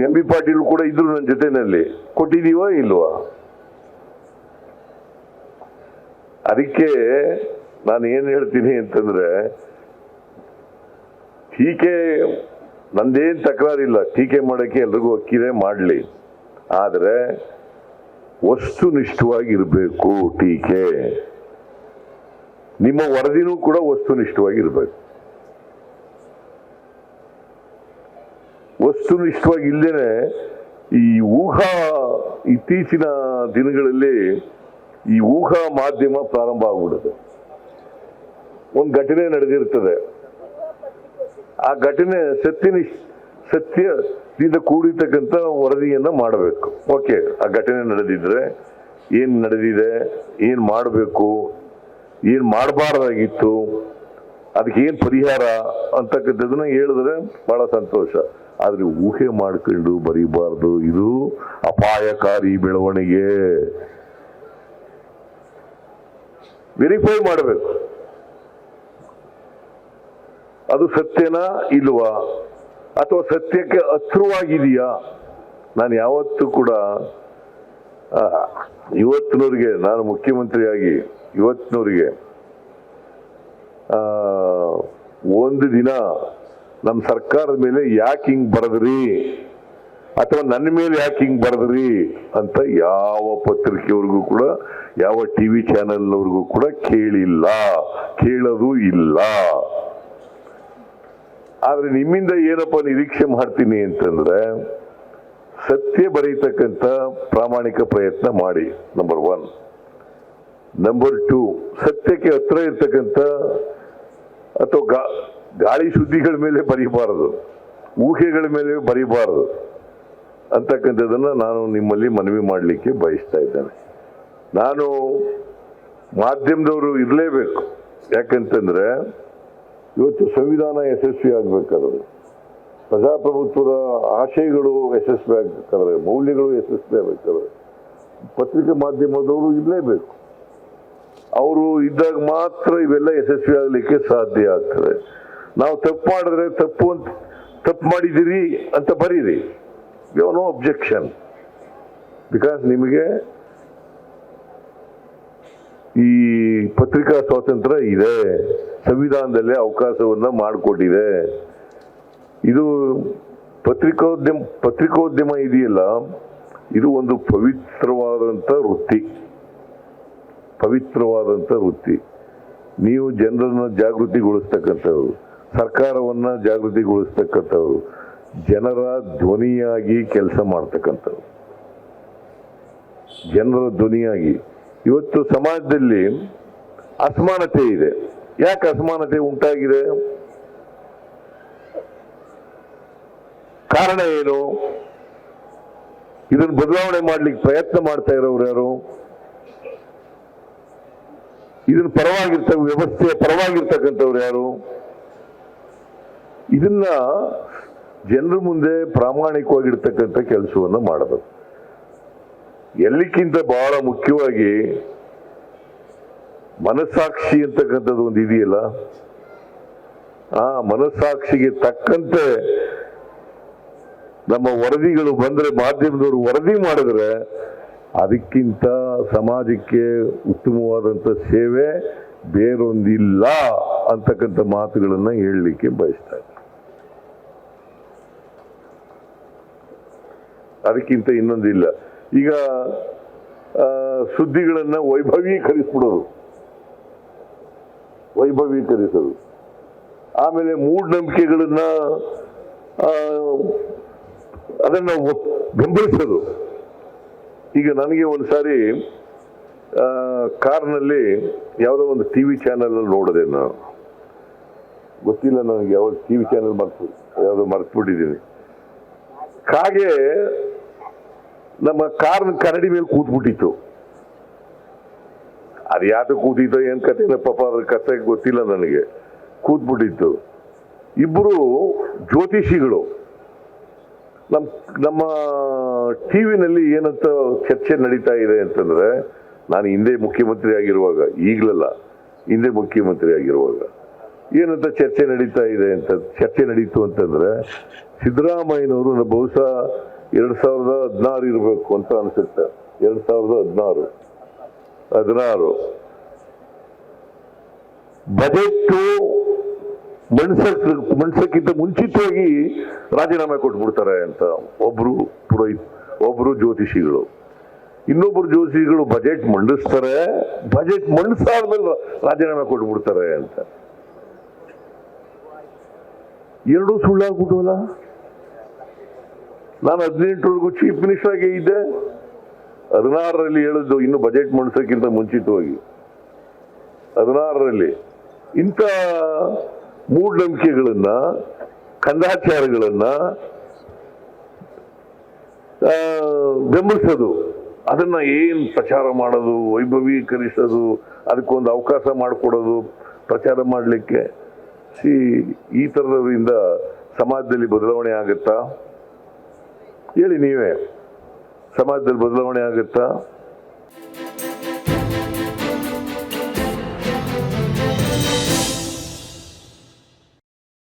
M B Patil ಕೂಡ ಇದ್ರು ನನ್ನ ಜೊತೆನಲ್ಲಿ. ಕೊಟ್ಟಿದೀವೋ ಇಲ್ವಾ? ಅದಕ್ಕೆ ನಾನು ಏನು ಹೇಳ್ತೀನಿ ಅಂತಂದ್ರೆ, ಟೀಕೆ ನಂದೇನ್ ತಕರಾರಿಲ್ಲ. ಟೀಕೆ ಮಾಡೋಕ್ಕೆ ಎಲ್ರಿಗೂ ಹಕ್ಕಿದೆ ಮಾಡಲಿ. ಆದರೆ ವಸ್ತುನಿಷ್ಠವಾಗಿರಬೇಕು ಟೀಕೆ. ನಿಮ್ಮ ವರದಿನೂ ಕೂಡ ವಸ್ತುನಿಷ್ಠವಾಗಿರ್ಬೇಕು. ವಸ್ತುನಿಷ್ಠವಾಗಿ ಇಲ್ದೇನೆ ಈ ಊಹಾ ಇತ್ತೀಚಿನ ದಿನಗಳಲ್ಲಿ ಈ ಊಹಾ ಮಾಧ್ಯಮ ಪ್ರಾರಂಭ ಆಗ್ಬಿಡುತ್ತೆ. ಒಂದು ಘಟನೆ ನಡೆದಿರ್ತದೆ. ಆ ಘಟನೆ ಸತ್ಯನಿಷ್ಠ ಸತ್ಯದಿಂದ ಕೂಡಿರ್ತಕ್ಕಂಥ ವರದಿಯನ್ನು ಮಾಡಬೇಕು. ಓಕೆ, ಆ ಘಟನೆ ನಡೆದಿದ್ರೆ ಏನು ನಡೆದಿದೆ, ಏನು ಮಾಡಬೇಕು, ಏನು ಮಾಡಬಾರ್ದಾಗಿತ್ತು, ಅದಕ್ಕೆ ಏನು ಪರಿಹಾರ ಅಂತಕ್ಕಂಥದ್ದನ್ನ ಹೇಳಿದ್ರೆ ಬಹಳ ಸಂತೋಷ. ಆದ್ರೆ ಊಹೆ ಮಾಡ್ಕೊಂಡು ಬರೀಬಾರ್ದು. ಇದು ಅಪಾಯಕಾರಿ ಬೆಳವಣಿಗೆ. ವೆರಿಫೈ ಮಾಡಬೇಕು. ಅದು ಸತ್ಯನಾ ಇಲ್ವಾ? ಅಥವಾ ಸತ್ಯಕ್ಕೆ ಹತ್ರವಾಗಿದೆಯಾ ನಾನು ಯಾವತ್ತೂ ಕೂಡ ಇವತ್ತಿನವರಿಗೆ, ನಾನು ಮುಖ್ಯಮಂತ್ರಿಯಾಗಿ ಇವತ್ತಿನವ್ರಿಗೆ ಒಂದು ದಿನ ನಮ್ಮ ಸರ್ಕಾರದ ಮೇಲೆ ಯಾಕೆ ಹಿಂಗೆ ಬರದ್ರಿ? ಅಥವಾ ನನ್ನ ಮೇಲೆ ಯಾಕೆ ಹಿಂಗೆ ಬರದ್ರಿ? ಅಂತ ಯಾವ ಪತ್ರಿಕೆಯವ್ರಿಗೂ ಕೂಡ, ಯಾವ ಟಿ ವಿ ಚಾನೆಲ್ನವ್ರಿಗೂ ಕೂಡ ಕೇಳಿಲ್ಲ. ಕೇಳೋದು ಇಲ್ಲ. ಆದರೆ ನಿಮ್ಮಿಂದ ಏನಪ್ಪ ನಿರೀಕ್ಷೆ ಮಾಡ್ತೀನಿ ಅಂತಂದ್ರೆ, ಸತ್ಯ ಬರೀತಕ್ಕಂಥ ಪ್ರಾಮಾಣಿಕ ಪ್ರಯತ್ನ ಮಾಡಿ ನಂಬರ್ ಒನ್ ನಂಬರ್ ಟೂ ಸತ್ಯಕ್ಕೆ ಹತ್ರ ಇರ್ತಕ್ಕಂಥ ಅಥವಾ ಗಾಳಿ ಸುದ್ದಿಗಳ ಮೇಲೆ ಬರೀಬಾರದು, ಊಹೆಗಳ ಮೇಲೆ ಬರೀಬಾರದು ಅಂತಕ್ಕಂಥದ್ದನ್ನು ನಾನು ನಿಮ್ಮಲ್ಲಿ ಮನವಿ ಮಾಡಲಿಕ್ಕೆ ಬಯಸ್ತಾ ಇದ್ದೇನೆ. ನಾನು ಮಾಧ್ಯಮದವರು ಇರಲೇಬೇಕು. ಯಾಕಂತಂದ್ರೆ ಇವತ್ತು ಸಂವಿಧಾನ ಯಶಸ್ವಿ ಆಗ್ಬೇಕಾದ್ರೆ, ಪ್ರಜಾಪ್ರಭುತ್ವದ ಆಶಯಗಳು ಯಶಸ್ವಿ ಆಗ್ಬೇಕಾದ್ರೆ, ಮೌಲ್ಯಗಳು ಯಶಸ್ವಿ ಆಗ್ಬೇಕಾದ್ರೆ ಪತ್ರಿಕೆ ಮಾಧ್ಯಮದವರು ಇರಲೇಬೇಕು. ಅವರು ಇದ್ದಾಗ ಮಾತ್ರ ಇವೆಲ್ಲ ಯಶಸ್ವಿ ಆಗಲಿಕ್ಕೆ ಸಾಧ್ಯ ಆಗ್ತದೆ. ನಾವು ತಪ್ಪು ಮಾಡಿದ್ರೆ ತಪ್ಪು ಅಂತ, ತಪ್ಪು ಮಾಡಿದ್ದೀರಿ ಅಂತ ಬರೀರಿ. ಯು ನೋ ಅಬ್ಜೆಕ್ಷನ್ ಬಿಕಾಸ್ ನಿಮಗೆ ಈ ಪತ್ರಿಕಾ ಸ್ವಾತಂತ್ರ್ಯ ಇದೆ. ಸಂವಿಧಾನದಲ್ಲೇ ಅವಕಾಶವನ್ನ ಮಾಡಿಕೊಟ್ಟಿದೆ. ಇದು ಪತ್ರಿಕೋದ್ಯಮ ಪತ್ರಿಕೋದ್ಯಮ ಇದೆಯಲ್ಲ, ಇದು ಒಂದು ಪವಿತ್ರವಾದಂಥ ವೃತ್ತಿ. ಪವಿತ್ರವಾದಂಥ ವೃತ್ತಿ. ನೀವು ಜನರನ್ನು ಜಾಗೃತಿಗೊಳಿಸ್ತಕ್ಕಂಥವ್ರು. ಸರ್ಕಾರವನ್ನ ಜಾಗೃತಿಗೊಳಿಸ್ತಕ್ಕಂಥವ್ರು, ಜನರ ಧ್ವನಿಯಾಗಿ ಕೆಲಸ ಮಾಡ್ತಕ್ಕಂಥವ್ರು. ಜನರ ಧ್ವನಿಯಾಗಿ. ಇವತ್ತು ಸಮಾಜದಲ್ಲಿ ಅಸಮಾನತೆ ಇದೆ. ಯಾಕೆ ಅಸಮಾನತೆ ಉಂಟಾಗಿದೆ? ಕಾರಣ ಏನು? ಇದನ್ನು ಬದಲಾವಣೆ ಮಾಡ್ಲಿಕ್ಕೆ ಪ್ರಯತ್ನ ಮಾಡ್ತಾ ಇರೋರು ಯಾರು? ಇದನ್ನು ಪರವಾಗಿರ್ತ ವ್ಯವಸ್ಥೆಯ ಪರವಾಗಿರ್ತಕ್ಕಂಥವ್ರು ಯಾರು? ಇದನ್ನ ಜನರ ಮುಂದೆ ಪ್ರಾಮಾಣಿಕವಾಗಿರ್ತಕ್ಕಂಥ ಕೆಲಸವನ್ನು ಮಾಡಬೇಕು. ಎಲ್ಲಿಕ್ಕಿಂತ ಬಹಳ ಮುಖ್ಯವಾಗಿ ಮನಸ್ಸಾಕ್ಷಿ ಅಂತಕ್ಕಂಥದ್ದು ಒಂದು ಇದೆಯಲ್ಲ? ಆ ಮನಸ್ಸಾಕ್ಷಿಗೆ ತಕ್ಕಂತೆ ನಮ್ಮ ವರದಿಗಳು ಬಂದ್ರೆ ಮಾಧ್ಯಮದವರು ವರದಿ ಮಾಡಿದ್ರೆ ಅದಕ್ಕಿಂತ ಸಮಾಜಕ್ಕೆ ಉತ್ತಮವಾದಂಥ ಸೇವೆ ಬೇರೊಂದಿಲ್ಲ ಅಂತಕ್ಕಂಥ ಮಾತುಗಳನ್ನು ಹೇಳಲಿಕ್ಕೆ ಬಯಸ್ತಾ ಅದಕ್ಕಿಂತ ಇನ್ನೊಂದಿಲ್ಲ ಈಗ ಸುದ್ದಿಗಳನ್ನು ವೈಭವೀಕರಿಸ್ಬಿಡೋದು. ವೈಭವೀಕರಿಸೋದು. ಆಮೇಲೆ ಮೂಢನಂಬಿಕೆಗಳನ್ನು ಅದನ್ನು ಬೆಂಬಲಿಸೋದು. ಈಗ ನನಗೆ ಒಂದು ಸಾರಿ ಕಾರ್ನಲ್ಲಿ ಯಾವುದೋ ಒಂದು ಟಿ ವಿ ಚಾನೆಲ್ ನೋಡಿದೆ ನಾನು. ಗೊತ್ತಿಲ್ಲ ನನಗೆ ಯಾವ ಟಿ ವಿ ಚಾನೆಲ್ ಮರ್ತು, ಯಾವುದೋ ಮರ್ತು ಬಿಟ್ಟಿದ್ದೀನಿ ಕಾಗೆ ನಮ್ಮ ಕಾರ್ನ ಕರಡಿ ಮೇಲೆ ಕೂತ್ಬಿಟ್ಟಿತ್ತು. ಅದು ಯಾಕೆ ಕೂತಿತ್ತೋ, ಏನ್ ಕತೆ ಪಾಪ, ಅದ್ರ ಕಥೆ ಗೊತ್ತಿಲ್ಲ ನನಗೆ. ಕೂತ್ಬಿಟ್ಟಿತ್ತು. ಇಬ್ಬರು ಜ್ಯೋತಿಷಿಗಳು, ನಮ್, ನಮ್ಮ ಟಿವಿನಲ್ಲಿ ಏನಂತ ಚರ್ಚೆ ನಡೀತಾ ಇದೆ ಅಂತಂದ್ರೆ, ನಾನು ಹಿಂದೆ ಮುಖ್ಯಮಂತ್ರಿ ಆಗಿರುವಾಗ, ಈಗಲಲ್ಲ, ಹಿಂದೆ ಮುಖ್ಯಮಂತ್ರಿ ಆಗಿರುವಾಗ, ಏನಂತ ಚರ್ಚೆ ನಡೀತಾ ಇದೆ ಅಂತ, ಚರ್ಚೆ ನಡೀತು ಅಂತಂದ್ರೆ, ಸಿದ್ದರಾಮಯ್ಯನವರು ಬಹುಶಃ ಎರಡ್ ಸಾವಿರದ ಹದಿನಾರು ಇರಬೇಕು ಅಂತ ಅನ್ಸುತ್ತೆ. ಎರಡ್ ಸಾವಿರದ ಹದಿನಾರು. ಹದಿನಾರು. ಬಜೆಟ್ ಮಂಡ್ಸಕ್ ಮಣ್ಸಕ್ಕಿಂತ ಮುಂಚಿತವಾಗಿ ರಾಜೀನಾಮೆ ಕೊಟ್ಬಿಡ್ತಾರೆ ಅಂತ ಒಬ್ರು ಪುರೋಹಿತ್, ಒಬ್ರು ಜ್ಯೋತಿಷಿಗಳು. ಇನ್ನೊಬ್ರು ಜ್ಯೋತಿಷಿಗಳು ಬಜೆಟ್ ಮಂಡಿಸ್ತಾರೆ. ಬಜೆಟ್ ಮಂಡಿಸಾದ್ಮೇಲೆ ರಾಜೀನಾಮೆ ಕೊಟ್ಬಿಡ್ತಾರೆ ಅಂತ. ಎರಡೂ ಸುಳ್ಳಾಗ್ಬಿಟ್ಟವಲ್ಲ? ನಾನು ಹದಿನೆಂಟರವರೆಗೂ ಚೀಫ್ ಮಿನಿಸ್ಟರ್ ಆಗೇ ಇದ್ದೆ. ಹದಿನಾರರಲ್ಲಿ ಹೇಳಿದ್ದು ಇನ್ನು ಬಜೆಟ್ ಮಂಡಿಸೋಕ್ಕಿಂತ ಮುಂಚಿತವಾಗಿ. ಹದಿನಾರರಲ್ಲಿ ಇಂಥ ಮೂಢನಂಬಿಕೆಗಳನ್ನ ಕಂದಾಚಾರಗಳನ್ನ ಬೆಂಬಲಿಸೋದು. ಅದನ್ನ ಏನು ಪ್ರಚಾರ ಮಾಡೋದು, ವೈಭವೀಕರಿಸೋದು, ಅದಕ್ಕೊಂದು ಅವಕಾಶ ಮಾಡಿಕೊಡೋದು, ಪ್ರಚಾರ ಮಾಡಲಿಕ್ಕೆ. ಸಿ, ಈ ಥರದವರಿಂದ ಸಮಾಜದಲ್ಲಿ ಬದಲಾವಣೆ ಆಗುತ್ತಾ? ಹೇಳಿ ನೀವೇ. ಸಮಾಜದಲ್ಲಿ ಬದಲಾವಣೆ ಆಗುತ್ತಾ?